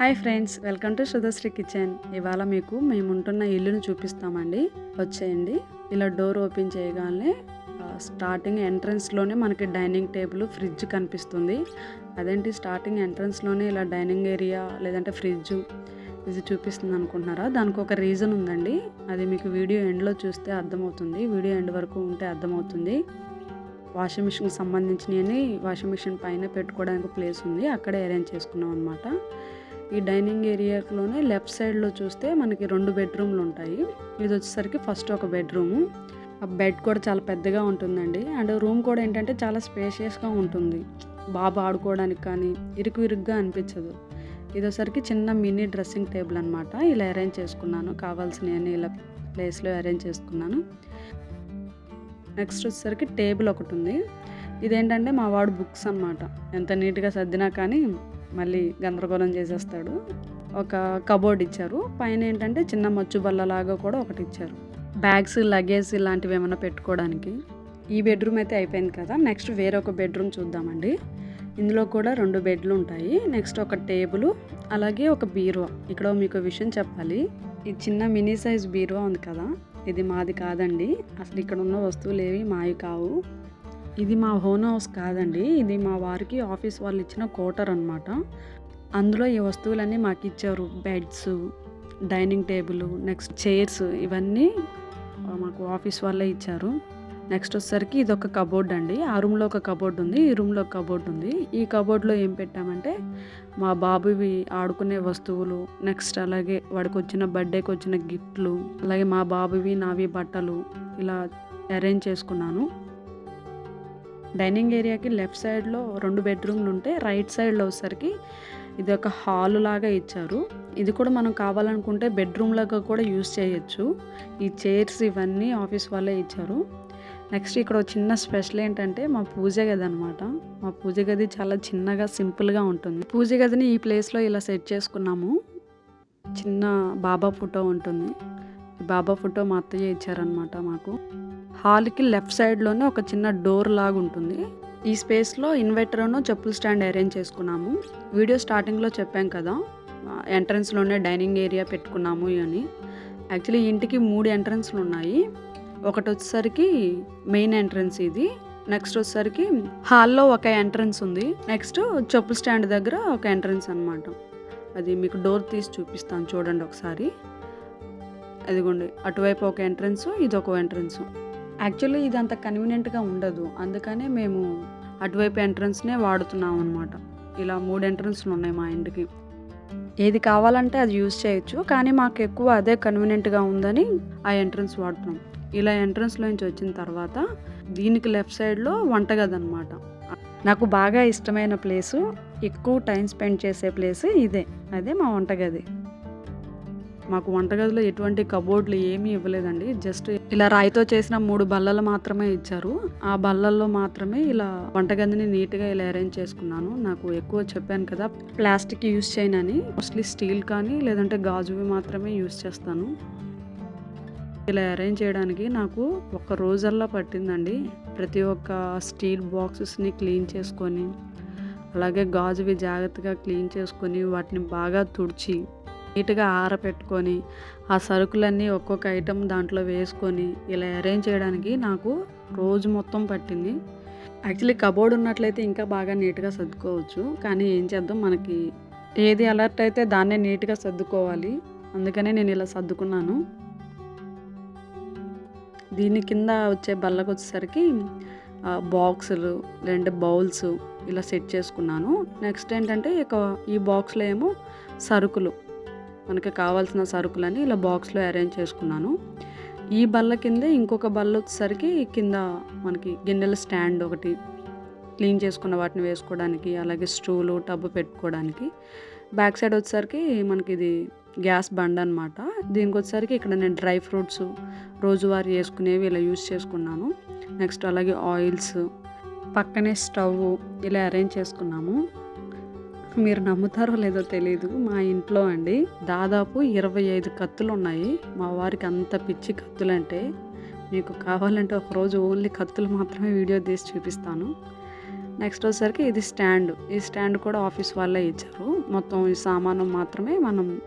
Hi friends welcome to Sudhasri kitchen. ఇవాళ మీకు మేము ఉంటున్న ఇల్లును చూపిస్తామండి. వచ్చేయండి. ఇలా డోర్ ఓపెన్ చేయగానే స్టార్టింగ్ ఎంట్రన్స్లోనే మనకి డైనింగ్ టేబుల్ ఫ్రిడ్జ్ కనిపిస్తుంది. అదేంటి స్టార్టింగ్ ఎంట్రన్స్లోనే ఇలా డైనింగ్ ఏరియా లేదంటే ఫ్రిడ్జ్ ఇది చూపిస్తుంది అనుకుంటున్నారా? దానికి ఒక రీజన్ ఉందండి. అది మీకు వీడియో ఎండ్లో చూస్తే అర్థమవుతుంది. వీడియో ఎండ్ వరకు ఉంటే అర్థమవుతుంది. వాషింగ్ మిషన్కి సంబంధించినవి వాషింగ్ మిషన్ పైన పెట్టుకోవడానికి ప్లేస్ ఉంది. అక్కడే అరేంజ్ చేసుకున్నాం అనమాట ఈ డైనింగ్ ఏరియాలోనే లెఫ్ట్ సైడ్లో చూస్తే మనకి రెండు బెడ్రూమ్లు ఉంటాయి. ఇది వచ్చేసరికి ఫస్ట్ ఒక బెడ్రూము. ఆ బెడ్ కూడా చాలా పెద్దగా ఉంటుందండి. అండ్ రూమ్ కూడా ఏంటంటే చాలా స్పేషియస్గా ఉంటుంది. బాబు ఆడుకోవడానికి కానీ ఇరుకు ఇరుగ్గా అనిపించదు. ఇది చిన్న మినీ డ్రెస్సింగ్ టేబుల్ అనమాట ఇలా అరేంజ్ చేసుకున్నాను. కావాల్సినవన్నీ ఇలా ప్లేస్లో అరేంజ్ చేసుకున్నాను. నెక్స్ట్ వచ్చేసరికి టేబుల్ ఒకటి ఉంది. ఇదేంటంటే మా వాడు బుక్స్ అన్నమాట. ఎంత నీట్గా సర్దినా కానీ మళ్ళీ గందరగోళం చేసేస్తాడు. ఒక కబోర్డ్ ఇచ్చారు. పైన ఏంటంటే చిన్న మచ్చు బల్లలాగా కూడా ఒకటి ఇచ్చారు. బ్యాగ్స్ లగేజ్ ఇలాంటివి ఏమైనా పెట్టుకోవడానికి. ఈ బెడ్రూమ్ అయితే అయిపోయింది కదా. నెక్స్ట్ వేరొక బెడ్రూమ్ చూద్దామండి. ఇందులో కూడా రెండు బెడ్లు ఉంటాయి. నెక్స్ట్ ఒక టేబుల్ అలాగే ఒక బీరువా. ఇక్కడ మీకు విషయం చెప్పాలి. ఈ చిన్న మినీ సైజ్ బీరువా ఉంది కదా. ఇది మాది కాదండి. అసలు ఇక్కడ ఉన్న వస్తువులు ఏవి మావి కావు. ఇది మా హోమ్ హౌస్ కాదండి. ఇది మా వారికి ఆఫీస్ వాళ్ళు ఇచ్చిన కోటర్ అనమాట అందులో ఈ వస్తువులన్నీ మాకు ఇచ్చారు. Beds dining table next chairs ఇవన్నీ మాకు ఆఫీస్ వాళ్ళే ఇచ్చారు. నెక్స్ట్ వచ్చేసరికి ఇది ఒక కబోర్డ్ అండి. ఆ రూమ్లో ఒక కబోర్డ్ ఉంది ఈ రూమ్లో ఒక కబోర్డ్ ఉంది. ఈ కబోర్డ్లో ఏం పెట్టామంటే మా బాబువి ఆడుకునే వస్తువులు నెక్స్ట్ అలాగే వాడికి వచ్చిన బర్త్డేకి వచ్చిన గిఫ్ట్లు అలాగే మా బాబువి నావి బట్టలు ఇలా అరేంజ్ చేసుకున్నాను. డైనింగ్ ఏరియాకి లెఫ్ట్ సైడ్లో రెండు బెడ్రూమ్లు ఉంటే రైట్ సైడ్లో వచ్చేసరికి ఇది ఒక హాల్ లాగా ఇచ్చారు. ఇది కూడా మనం కావాలనుకుంటే బెడ్రూమ్ లాగా కూడా యూస్ చేయొచ్చు. ఈ చైర్స్ ఇవన్నీ ఆఫీస్ వాళ్ళే ఇచ్చారు. నెక్స్ట్ ఇక్కడ ఒక చిన్న స్పెషల్ ఏంటంటే మా పూజ గది అనమాట మా పూజ గది చాలా చిన్నగా సింపుల్గా ఉంటుంది. పూజ గదిని ఈ ప్లేస్లో ఇలా సెట్ చేసుకున్నాము. చిన్న బాబా ఫోటో ఉంటుంది. బాబా ఫోటో మా అత్తయ్య ఇచ్చారనమాట మాకు. హాల్కి లెఫ్ట్ సైడ్లోనే ఒక చిన్న డోర్ లాగా ఉంటుంది ఈ స్పేస్లో ఇన్వర్టర్ను చెప్పుల స్టాండ్ అరేంజ్ చేసుకున్నాము. వీడియో స్టార్టింగ్లో చెప్పాం కదా ఎంట్రన్స్లోనే డైనింగ్ ఏరియా పెట్టుకున్నాము అని. యాక్చువల్లీ ఇంటికి మూడు ఎంట్రన్స్లు ఉన్నాయి. ఒకటి వచ్చేసరికి మెయిన్ ఎంట్రన్స్ ఇది నెక్స్ట్ వచ్చేసరికి హాల్లో ఒక ఎంట్రన్స్ ఉంది నెక్స్ట్ చెప్పుల స్టాండ్ దగ్గర ఒక ఎంట్రన్స్ అనమాట అది మీకు డోర్ తీసి చూపిస్తాను చూడండి ఒకసారి. అదిగోండి అటువైపు ఒక ఎంట్రన్స్ ఇది ఒక ఎంట్రన్స్. యాక్చువల్లీ ఇది అంత కన్వీనియంట్గా ఉండదు. అందుకనే మేము అటువైపు ఎంట్రన్స్నే వాడుతున్నాం అనమాట ఇలా మూడు ఎంట్రన్స్లు ఉన్నాయి మా ఇంటికి. ఏది కావాలంటే అది యూజ్ చేయొచ్చు కానీ మాకు ఎక్కువ అదే కన్వీనియంట్గా ఉందని ఆ ఎంట్రన్స్ వాడుతున్నాం. ఇలా ఎంట్రన్స్లో నుంచి వచ్చిన తర్వాత దీనికి లెఫ్ట్ సైడ్లో వంటగది అనమాట నాకు బాగా ఇష్టమైన ప్లేసు ఎక్కువ టైం స్పెండ్ చేసే ప్లేస్ ఇదే. అదే మా వంటగది. మాకు వంటగదిలో ఎటువంటి కబోర్డ్లు ఏమీ ఇవ్వలేదండి. జస్ట్ ఇలా రాయితో చేసిన మూడు బల్లలు మాత్రమే ఇచ్చారు. ఆ బల్లల్లో మాత్రమే ఇలా వంటగదిని నీట్గా ఇలా అరేంజ్ చేసుకున్నాను. నాకు ఎక్కువ చెప్పాను కదా ప్లాస్టిక్ యూజ్ చేయనని మోస్ట్లీ స్టీల్ కానీ లేదంటే గాజువి మాత్రమే యూజ్ చేస్తాను. ఇలా అరేంజ్ చేయడానికి నాకు ఒక రోజల్లా పట్టిందండి. ప్రతి ఒక్క స్టీల్ బాక్సెస్ని క్లీన్ చేసుకొని అలాగే గాజువి జాగ్రత్తగా క్లీన్ చేసుకొని వాటిని బాగా తుడిచి నీట్గా ఆరపెట్టుకొని ఆ సరుకులన్నీ ఒక్కొక్క ఐటెం దాంట్లో వేసుకొని ఇలా అరేంజ్ చేయడానికి నాకు రోజు మొత్తం పట్టింది. యాక్చువల్లీ కబోర్డ్ ఉన్నట్లయితే ఇంకా బాగా నీట్గా సర్దుకోవచ్చు. కానీ ఏం చేద్దాం? మనకి ఏది అలర్ట్ అయితే దాన్నే నీట్గా సర్దుకోవాలి. అందుకనే నేను ఇలా సర్దుకున్నాను. దీని కింద వచ్చే బల్లకు వచ్చేసరికి బాక్సులు రెండు బౌల్స్ ఇలా సెట్ చేసుకున్నాను. నెక్స్ట్ ఏంటంటే ఇక ఈ బాక్స్లో ఏమో సరుకులు. మనకి కావాల్సిన సరుకులని ఇలా బాక్స్లో అరేంజ్ చేసుకున్నాను. ఈ బల్ల కిందే ఇంకొక బల్ల వచ్చేసరికి కింద మనకి గిన్నెల స్టాండ్ ఒకటి క్లీన్ చేసుకున్న వాటిని వేసుకోవడానికి అలాగే స్టూలు టబ్బు పెట్టుకోవడానికి. బ్యాక్ సైడ్ వచ్చేసరికి మనకి ఇది గ్యాస్ బండ్ అనమాట దీనికి వచ్చేసరికి ఇక్కడ నేను డ్రై ఫ్రూట్స్ రోజువారీ వేసుకునేవి ఇలా యూస్ చేసుకున్నాను. నెక్స్ట్ అలాగే ఆయిల్స్. పక్కనే స్టవ్ ఇలా అరేంజ్ చేసుకున్నాము. మీరు నమ్ముతారో లేదో తెలియదు మా ఇంట్లో అండి దాదాపు ఇరవై ఐదు కత్తులు ఉన్నాయి మా వారికి అంత పిచ్చి కత్తులు అంటే మీకు కావాలంటే ఒకరోజు ఓన్లీ కత్తులు మాత్రమే వీడియో తీసి చూపిస్తాను. నెక్స్ట్ వచ్చేసరికి ఇది స్టాండ్. ఈ స్టాండ్ కూడా ఆఫీస్ వాళ్ళే ఇచ్చారు. మొత్తం ఈ సామాను మాత్రమే మనం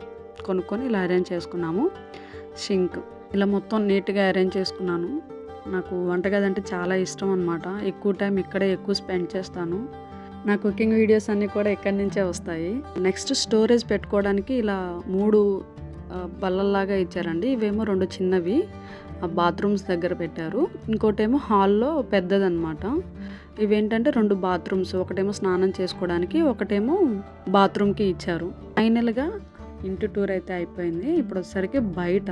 కొనుక్కొని ఇలా అరేంజ్ చేసుకున్నాము. షింక్ ఇలా మొత్తం నీట్గా అరేంజ్ చేసుకున్నాను. నాకు వంటగది అంటే చాలా ఇష్టం అనమాట ఎక్కువ టైం ఇక్కడే ఎక్కువ స్పెండ్ చేస్తాను. నా కుకింగ్ వీడియోస్ అన్నీ కూడా ఇక్కడి నుంచే వస్తాయి. నెక్స్ట్ స్టోరేజ్ పెట్టుకోవడానికి ఇలా మూడు బల్లల్లాగా ఇచ్చారండి. ఇవేమో రెండు చిన్నవి బాత్రూమ్స్ దగ్గర పెట్టారు. ఇంకోటేమో హాల్లో పెద్దదనమాట ఇవేంటంటే రెండు బాత్రూమ్స్ ఒకటేమో స్నానం చేసుకోవడానికి ఒకటేమో బాత్రూమ్కి ఇచ్చారు. ఫైనల్గా ఇంటి టూర్ అయితే అయిపోయింది. ఇప్పుడు వచ్చేసరికి బయట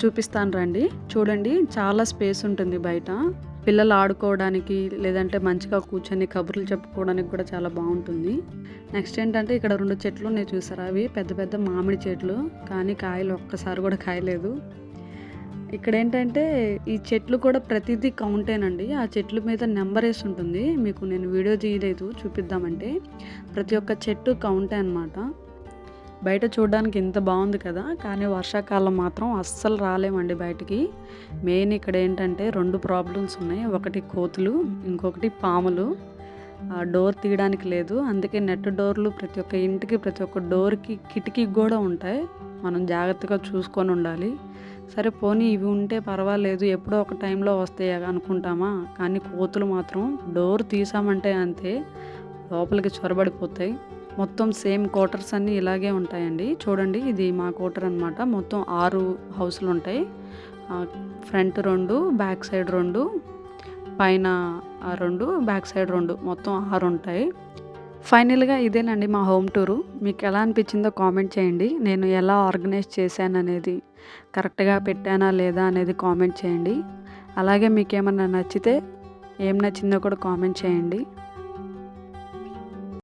చూపిస్తాను రండి. చూడండి చాలా స్పేస్ ఉంటుంది బయట. పిల్లలు ఆడుకోవడానికి లేదంటే మంచిగా కూర్చొని కబుర్లు చెప్పుకోవడానికి కూడా చాలా బాగుంటుంది. నెక్స్ట్ ఏంటంటే ఇక్కడ రెండు చెట్లు నేను చూసారా? అవి పెద్ద పెద్ద మామిడి చెట్లు. కానీ కాయలు ఒక్కసారి కూడా కాయలేదు. ఇక్కడ ఏంటంటే ఈ చెట్లు కూడా ప్రతిదీ కౌంటేనండి ఆ చెట్ల మీద నెంబర్ వేసి ఉంటుంది. మీకు నేను వీడియో తీయలేదు చూపిద్దామంటే. ప్రతి ఒక్క చెట్టు కౌంటే అనమాట బయట చూడడానికి ఇంత బాగుంది కదా కానీ వర్షాకాలం మాత్రం అస్సలు రాలేమండి బయటికి. మెయిన్ ఇక్కడ ఏంటంటే రెండు ప్రాబ్లమ్స్ ఉన్నాయి. ఒకటి కోతులు ఇంకొకటి పాములు. ఆ డోర్ తీయడానికి లేదు. అందుకే నెట్ డోర్లు ప్రతి ఒక్క ఇంటికి ప్రతి ఒక్క డోర్కి కిటికీకి కూడా ఉంటాయి. మనం జాగ్రత్తగా చూసుకొని ఉండాలి. సరే పోనీ ఇవి ఉంటే పర్వాలేదు. ఎప్పుడో ఒక టైంలో వస్తాయి అనుకుంటామా? కానీ కోతులు మాత్రం డోర్ తీసామంటే అంతే లోపలికి చొరబడిపోతాయి. మొత్తం సేమ్ క్వార్టర్స్ అన్నీ ఇలాగే ఉంటాయండి. చూడండి ఇది మా క్వార్టర్ అనమాట మొత్తం ఆరు హౌస్లు ఉంటాయి. ఫ్రంట్ రెండు బ్యాక్ సైడ్ రెండు పైన రెండు బ్యాక్ సైడ్ రెండు మొత్తం ఆరు ఉంటాయి. ఫైనల్గా ఇదేనండి మా హోమ్ టూరు. మీకు ఎలా అనిపించిందో కామెంట్ చేయండి. నేను ఎలా ఆర్గనైజ్ చేశాను అనేది కరెక్ట్గా పెట్టానా లేదా అనేది కామెంట్ చేయండి. అలాగే మీకు ఏమన్నా నచ్చితే ఏం నచ్చిందో కూడా కామెంట్ చేయండి.